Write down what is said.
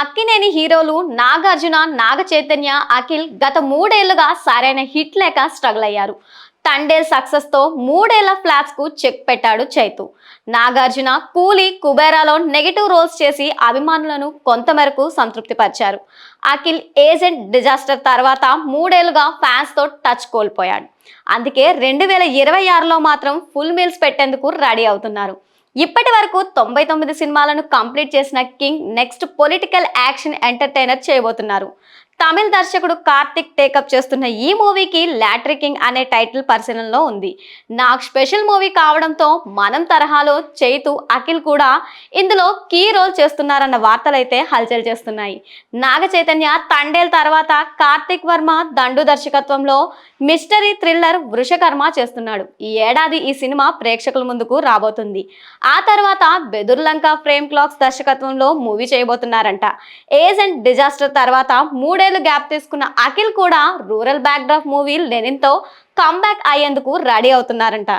అక్కినేని హీరోలు నాగార్జున నాగ చైతన్య అఖిల్ గత మూడేళ్ళుగా సరైన హిట్ లేక స్ట్రగుల్ అయ్యారు. తండేల్ సక్సెస్తో మూడేళ్ళ ఫ్లాట్స్కు చెక్ పెట్టాడు చైతు. నాగార్జున కూలీ కుబేరాలో నెగిటివ్ రోల్స్ చేసి అభిమానులను కొంతమేరకు సంతృప్తిపరిచారు. అఖిల్ ఏజెంట్ డిజాస్టర్ తర్వాత మూడేళ్ళుగా ఫ్యాన్స్తో టచ్ కోల్పోయాడు. అందుకే రెండు వేల ఇరవై ఆరులో మాత్రం ఫుల్ మీల్స్ పెట్టేందుకు రెడీ అవుతున్నారు. ఇప్పటి వరకు తొంభై తొమ్మిది సినిమాలను కంప్లీట్ చేసిన king next political action entertainer చేయబోతున్నారు. తమిళ దర్శకుడు కార్తిక్ టేకప్ చేస్తున్న ఈ మూవీకి లాట్రికింగ్ అనే టైటిల్ పరిశీలనలో ఉంది. నాకు స్పెషల్ మూవీ కావడంతో మనం తరహాలో చైతు అఖిల్ కూడా ఇందులో కీ రోల్ చేస్తున్నారన్న వార్తలైతే హల్చల్ చేస్తున్నాయి. నాగ చైతన్య తండేల్ తర్వాత కార్తిక్ వర్మ దండు దర్శకత్వంలో మిస్టరీ థ్రిల్లర్ వృషకర్మ చేస్తున్నాడు. ఈ ఏడాది ఈ సినిమా ప్రేక్షకుల ముందుకు రాబోతుంది. ఆ తర్వాత బెదుర్లంక ఫ్రేమ్ క్లాక్స్ దర్శకత్వంలో మూవీ చేయబోతున్నారంట. ఏజెంట్ డిజాస్టర్ తర్వాత మూడే మూడేళ్ళు గ్యాప్ తీసుకున్న అఖిల్ కూడా రూరల్ బ్యాక్డ్రాప్ మూవీ లెనిన్తో కమ్బ్యాక్ అయ్యేందుకు రెడీ అవుతున్నారంట.